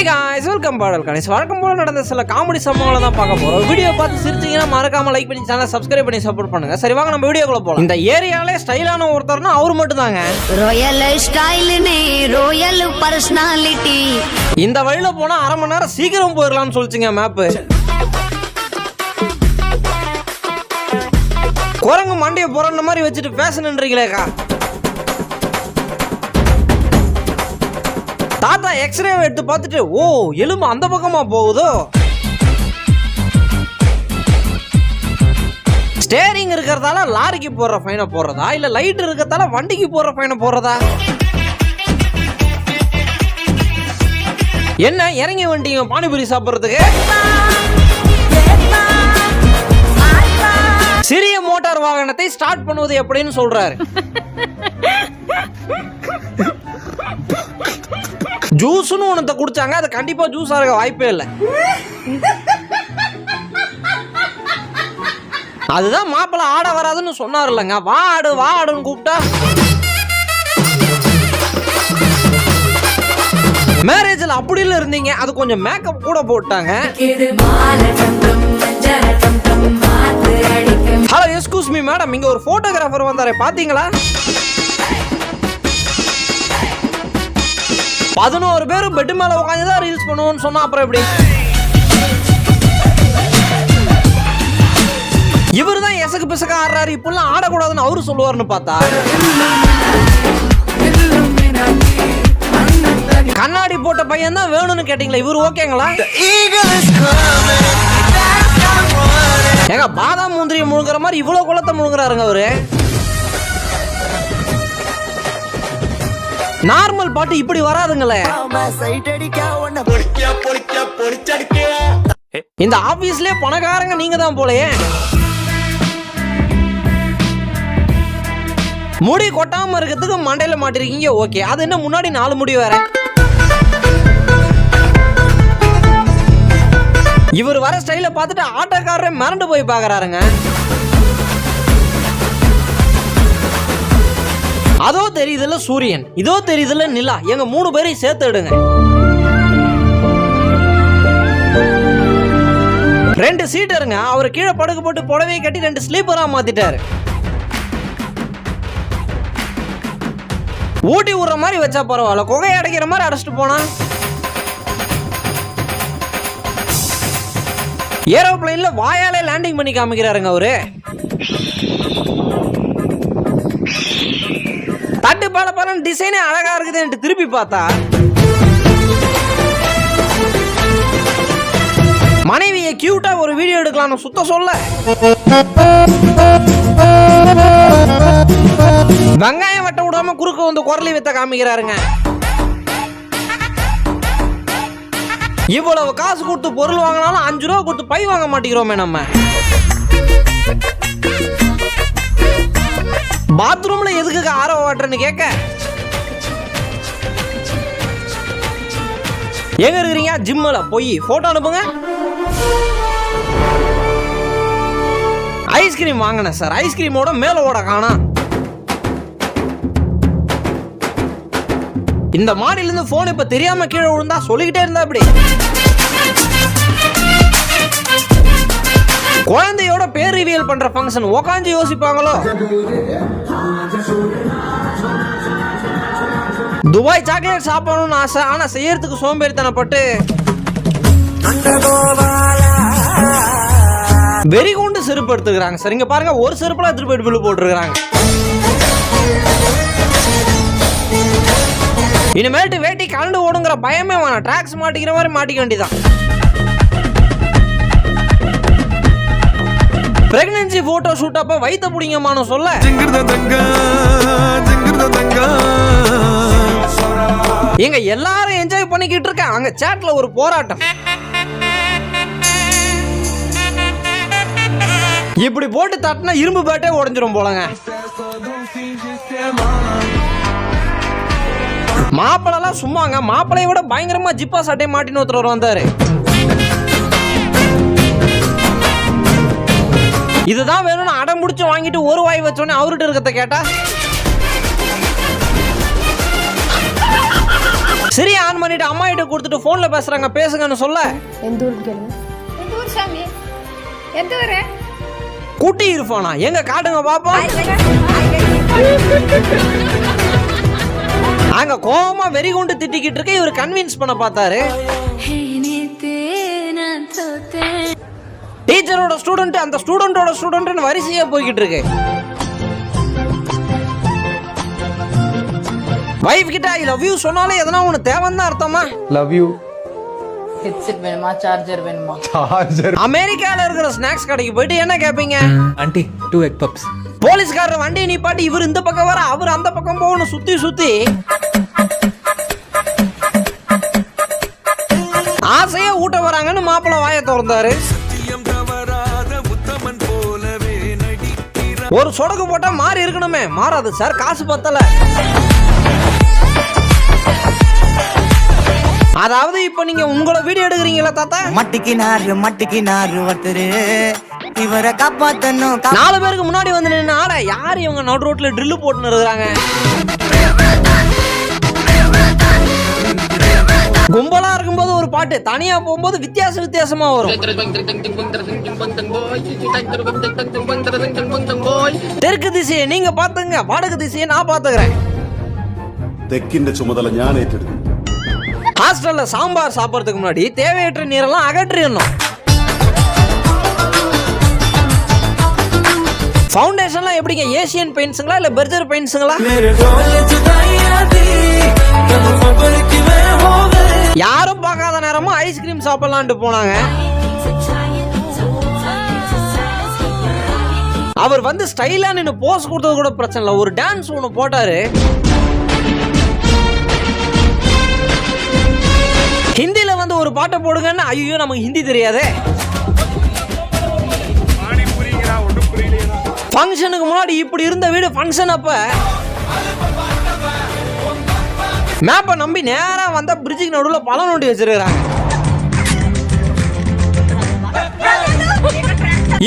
Hey guys welcome பாடல் கணேஷ் வழக்கம் போல நடந்த சில காமெடி சம்பவங்களை தான் பார்க்க போறோம் வீடியோ பார்த்து சிரிச்சீங்கன்னா மறக்காம லைக் பண்ணி சேனல் சப்ஸ்கிரைப் பண்ணி சப்போர்ட் பண்ணுங்க. சரி வாங்க நம்ம வீடியோக்குள்ள போலாம். இந்த ஏரியாலே ஸ்டைலான ஒருத்தர்னா அவர் மட்டும் தாங்க ராயல் ஸ்டைல்னே ராயல் பர்சனாலிட்டி இந்த வழியில போனா அரை மணி நேரம் சீக்கிரம் போயிடலாம்னு சொல்லிச்சுங்க மேப்பு குரங்கு மண்டைய புறந்த மாதிரி வச்சுட்டு பேசணுன்றீங்களேக்கா தாத்தா எக்ஸ்ரே எடுத்து பார்த்துட்டு ஓ எலும்பு அந்த பக்கமா போகுதோ? ஸ்டேரிங் இருக்கிறதால லாரிக்கு போடுற ஃபைனை போடுறதா? இல்ல லைட் இருக்கிறதால வண்டிக்கு போடுற ஃபைனை போடுறதா? என்ன இறங்கி வந்துட்டீங்க பானிபூரி சாப்பிட்றதுக்கு? சிறிய மோட்டார் வாகனத்தை ஸ்டார்ட் பண்ணுவது எப்படின்னு சொல்றாரு. ஜூஸ்னு ஒன்றத்தை குடிச்சாங்க அது கண்டிப்பா ஜூஸ் இருக்க வாய்ப்பே இல்லை. அதுதான் மாப்பிள்ள ஆட வராதுன்னு சொன்னார் இல்லைங்க வா ஆடு வா ஆடுன்னு கூப்பிட்டா. மேரேஜில் அப்படி இல்லை இருந்தீங்க அது கொஞ்சம் மேக்கப் கூட போட்டாங்க. ஹலோ எஸ்கூஸ் மீ மேடம் இங்கே ஒரு ஃபோட்டோகிராஃபர் வந்தாரே பார்த்தீங்களா பதினோரு பேர் பெட் மேல உட்காந்து தான் ரீல்ஸ் பண்ணுவோம்னு சொன்னா அப்புறம் எப்படி? இவர் தான் எசக்கு பிசக்க ஆடுறாரு இப்பெல்லாம் ஆடக்கூடாதுன்னு அவரு சொல்லுவாருன்னு பார்த்தா. கண்ணாடி போட்ட பையன் தான் வேணும்னு கேட்டீங்களா? இவர் ஓகேங்களா? ஏங்க பாதாம் முந்திரிய முழுங்குற மாதிரி இவ்வளவு குளத்தை முழுங்குறாருங்க அவரு. நார்மல் பாட்டு இப்படி வராதுங்களே. இந்த ஆபீஸ்லயே பணக்காரங்க நீங்க தான் போலயே. முடி கொட்டாம இருக்கிறதுக்கு மண்டையில மாட்டிருக்கீங்க ஓகே. அது என்ன முன்னாடி நாலு முடி வேற? இவர் வர ஸ்டைல பார்த்துட்டு ஆட்டோக்காரரே மறந்து போய் பாக்குறாருங்க அதோ தெரியுதுல சூரியன் இதோ தெரியுதுல நிலா. எங்க மூணு பேரையும் சேர்த்து எடுங்க. ரெண்டு சீட்டருங்க அவர் கீழே படுக்க போட்டு புடவையை கட்டி ரெண்டு ஸ்லீப்பரா மாத்திட்டாரு. ஊட்டி விடுற மாதிரி வச்சா பரவாயில்ல. குகையை அடைக்கிற மாதிரி அடைச்சிட்டு போனா? ஏரோப்ளைன்ல வாயாலே லேண்டிங் பண்ணி காமிக்கிறாருங்க அவரு. பல பாலன் டிசைனே அழகா இருக்குதுன்ட்டு திருப்பி பார்த்தா மனைவியை கியூட்டா ஒரு வீடியோ எடுக்கலாம்னு சுத்த சொல்ல. வெங்காயம் வெட்ட விடாம குறுக்க வந்து குரலி வித்த காமிக்கிறாருங்க. இவ்வளவு காசு கொடுத்து பொருள் வாங்கினாலும் அஞ்சு ரூபா கொடுத்து பை வாங்க மாட்டேங்கிறோமே நம்ம. பாத்ரூம்ல எதுக்கு ஆரோ வாட்டர்னு கேட்க? எங்க இருக்கிறீங்க? ஜிம்மில் போய் போட்டோ அனுப்புங்க. ஐஸ்கிரீம் வாங்கினேன் சார் ஐஸ்கிரீமோட மேல ஓட காணா இந்த மாடியில ஃபோன் போன் இப்ப தெரியாம கீழே விழுந்தா சொல்லிக்கிட்டே இருந்தா அப்படி குழந்தையோட பேர் ரிவியல் பண்ற ஃபங்க்ஷன் உக்காந்து யோசிப்பாங்களோ? துபாய் சாக்லேட் சாப்பிடணும்னு ஆசை. ஆனா செய்யறதுக்கு சோம்பேறித்தனப்பட்டு வெறி கொண்டு செருப்பு எடுத்துக்கிறாங்க. சரிங்க பாருங்க ஒரு செருப்புல எடுத்துட்டு போயிட்டு பில்லு போட்டுருக்காங்க இனிமேல்ட்டு வேட்டி கலண்டு ஓடுங்கிற பயமே வேணாம். டிராக்ஸ் மாட்டிக்கிற மாதிரி மாட்டிக்க வேண்டியதான் பிரெக்னன்சி போட்டோ ஷூட் அப்ப வைத்த புடிங்கம்மானு சொல்ல. எங்க எல்லாரும் என்ஜாய் பண்ணிக்கிட்டு இருக்காங்க அங்க சேட்ல ஒரு போராட்டம். இப்படி போட்டு தட்டினா இரும்பு பேட்டே உடைஞ்சிரும் போலங்க. மாப்பிளலாம் சும்மாங்க. மாப்பிளைய விட பயங்கரமா ஜிப்பா சட்டை மாட்டின்னு ஒருத்தர் வந்தாரு. இதுதான் வேணும்னு அடம் பிடிச்சு வாங்கிட்டு ஒரு வாய் வச்சோடனே அவர்கிட்ட இருக்கிறத கேட்டா? சிரி ஆன் பண்ணிட்டு அம்மா கிட்ட கொடுத்துட்டு போன்ல பேசுறாங்க. பேசுங்கன்னு சொல்ல. எந்த ஊருக்கு கேளுங்க? எந்த ஊர் சாமி? எந்த ஊர்? குட்டி இருப்பானா? எங்க காட்டுங்க பாப்போம். அங்க கோவமா வெறி கொண்டு திட்டிக்கிட்டு இருக்க இவர் கன்வின்ஸ் பண்ண பார்த்தாரு. டீச்சரோட ஸ்டூடெண்ட் அந்த ஸ்டூடெண்டோட ஸ்டூடெண்ட்னு வரிசையா போய்கிட்டு இருக்கு. வைஃப் கிட்ட ஐ லவ் யூ சொன்னாலே எதனா ஒன்று தேவைன்னு தான் அர்த்தமா? லவ் யூ ஹெட்செட் வேணுமா? சார்ஜர் வேணுமா? சார்ஜர் அமெரிக்கால இருக்கிற ஸ்நாக்ஸ் கடைக்கு போயிட்டு என்ன கேட்பீங்க ஆண்டி டூ எக் பப்ஸ் போலீஸ்காரர் வண்டியை நிப்பாட்டி இவர் இந்த பக்கம் வர அவர் அந்த பக்கம் போகணும் சுத்தி சுத்தி ஆசையா ஊட்ட வராங்கன்னு மாப்பிள்ளை வாயை திறந்தாரு. ஒரு சொடக்கு போட்டா மாறி இருக்கணுமே. மாறாது சார். காசு பத்தல. அதாவது இப்ப நீங்க உங்களை வீடியோ எடுக்கிறீங்களா தாத்தா? மட்டிக்கினாரு மட்டிக்கினாரு ஒருத்தரு. இவரை காப்பாத்தணும் நாலு பேருக்கு முன்னாடி வந்து நின்று யார் இவங்க நடு ரோட்ல ட்ரில்லு போட்டுன்னு இருக்கிறாங்க? கும்பலா இருக்கும்போது ஒரு பாட்டு தனியா போகும்போது வித்தியாச வித்தியாசமா வரும் தெற்கு திசையை நீங்க பாத்துங்க வடக்கு திசையை நான் பாத்துக்கிறேன் തെക്കിന്റെ ചുമതല ഞാൻ ഏറ്റെടുക്കും ஹாஸ்டல்ல சாம்பார் சாப்பிடறதுக்கு முன்னாடி தேவையற்ற நீரெல்லாம் அகற்றிடணும் ஃபவுண்டேஷன்லாம் எப்படிங்க ஏசியன் பெயிண்ட்ஸுங்களா இல்ல பெர்ஜர் பெயிண்ட்ஸுங்களா யாரும் பார்க்காத நேரமும் ஐஸ்கிரீம் சாப்பிடலான்ட்டு போனாங்க. அவர் வந்து ஸ்டைலா நின்று போஸ் கொடுத்தது கூட பிரச்சனை இல்லை. ஒரு டான்ஸ் ஒன்று போட்டாரு. ஹிந்தில வந்து ஒரு பாட்டை போடுங்கன்னு ஐயோ நமக்கு ஹிந்தி தெரியாதே. ஃபங்க்ஷனுக்கு முன்னாடி இப்படி இருந்த வீடு ஃபங்க்ஷன் அப்போ. மேப்பை நம்பி நேராக வந்தால் பிரிட்ஜுக்கு நடுவில் பழம் நோண்டி வச்சிருக்கிறாங்க.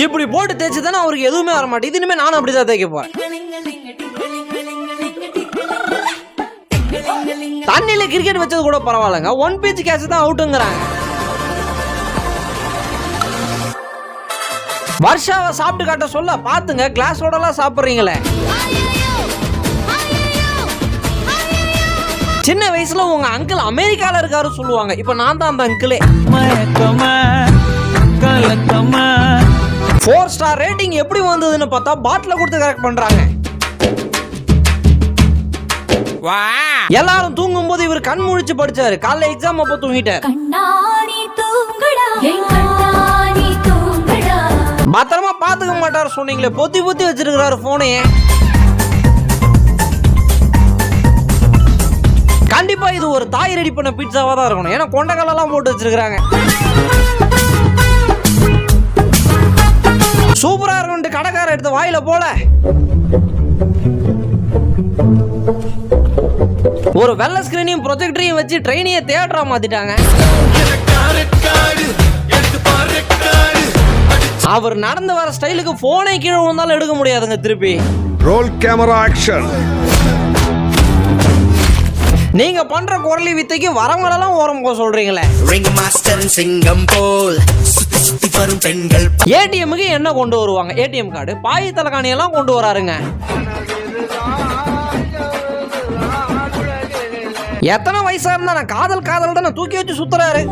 இப்படி போட்டு தேய்ச்சி தானே அவருக்கு எதுவுமே வர மாட்டேங்குது இனிமே நானும் அப்படிதான் தேய்க்க போகிறேன் தண்ணியில கிரிக்கெட் வச்சது கூட பரவாயில்லைங்க. ஒன் பேஜ் கேட்ச் தான் அவுட்டுங்கிறாங்க வர்ஷாவை சாப்பிட்டு காட்ட சொல்ல பார்த்துங்க கிளாஸோடலாம் சாப்பிட்றீங்களே. சின்ன வயசுல உங்க அங்கிள் அமெரிக்கால இருக்காரு சொல்லுவாங்க. இப்ப நான் தான் அந்த அங்கிளே ஃபோர் ஸ்டார் ரேட்டிங் எப்படி வந்ததுன்னு பார்த்தா பாட்டில கொடுத்து கரெக்ட் பண்றாங்க. எல்லாரும் தூங்கும் போது இவர் கண் முழிச்சு படிச்சாரு. காலைல எக்ஸாம் அப்போ தூங்கிட்டார். பத்திரமா பாத்துக்க மாட்டார் சொன்னீங்களே. பொத்தி பொத்தி வச்சிருக்கிறாரு போனையே ஒரு தாய் ரெடி பண்ண பீட்சாவாக தான் இருக்கணும். ஏன்னா கொண்டக்கல்லாம் போட்டு வச்சிருக்கிறாங்க. சூப்பராக இருக்கும்ட்டு கடைக்காரர் எடுத்து வாயில போல. ஒரு வெள்ள ஸ்கிரீனையும் ப்ரொஜெக்டரையும் வச்சு ட்ரெயினையே தேட்டரா மாத்திட்டாங்க. அவர் நடந்து வர ஸ்டைலுக்கு போனே கீழே விழுந்தாலும் எடுக்க முடியாதுங்க திருப்பி. ரோல் கேமரா ஆக்ஷன் நீங்க பண்ற குரலி வித்தைக்கு வரவங்களெல்லாம் ஓரம் போக சொல்றீங்களே. ரிங் மாஸ்டர் சிங்கம் போல் ஏடிஎம்க்கு என்ன கொண்டு வருவாங்க? ஏடிஎம் கார்டு பாய் தலைகாணி எல்லாம் கொண்டு வராருங்க. எத்தனை வயசா இருந்தா நான் காதல் காதல் தானே தூக்கி வச்சு சுத்துறாரு.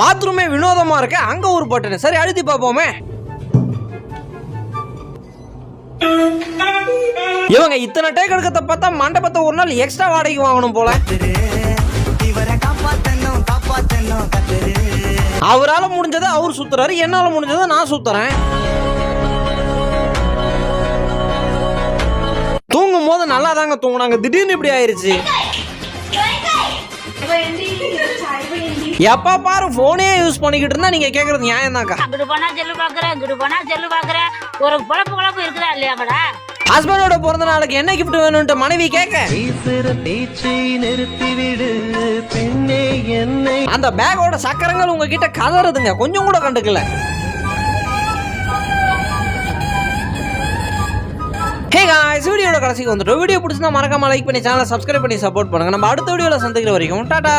பாத்ரூமே வினோதமா இருக்கு. அங்க ஒரு பட்டனு. சரி அழுத்தி பார்ப்போமே. இவங்க இத்தனை டேக் எடுக்கிறத பார்த்தா மண்டபத்தை ஒரு நாள் எக்ஸ்ட்ரா வாடகைக்கு வாங்கணும் போல இவரை முடிஞ்சதை அவர் சுத்துறாரு என்னால் முடிஞ்சதை நான் சுத்துறேன் தூங்கும் போது நல்லா தாங்க தூங்குனாங்க திடீர்னு இப்படி ஆயிருச்சு எப்ப பாரு போனே யூஸ் பண்ணிக்கிட்டு இருந்தா நீங்க கேக்குறது நியாயம் தான்க்கா அங்கிட்டு போனா செல்லு பாக்குற இங்கிட்டு போனா செல்லு பாக்குற ஒரு குழப்பு குழப்பு இருக்குதா இல்லையா படா ஹஸ்பண்டோட பிறந்த நாளுக்கு என்ன கிஃப்ட் வேணும்ட்டு மனைவி கேட்க அந்த பேக்கோட சக்கரங்கள் உங்ககிட்ட கதறுதுங்க. கொஞ்சம் கூட கண்டுக்கல. ஹே காய்ஸ் வீடியோட கடைசிக்கு வந்துட்டோம். வீடியோ பிடிச்சிருந்தா மறக்காம லைக் பண்ணி சேனலை சப்ஸ்கிரைப் பண்ணி சப்போர்ட் பண்ணுங்க. நம்ம அடுத்த வீடியோல சந்திக்கிற வரைக்கும் டாடா!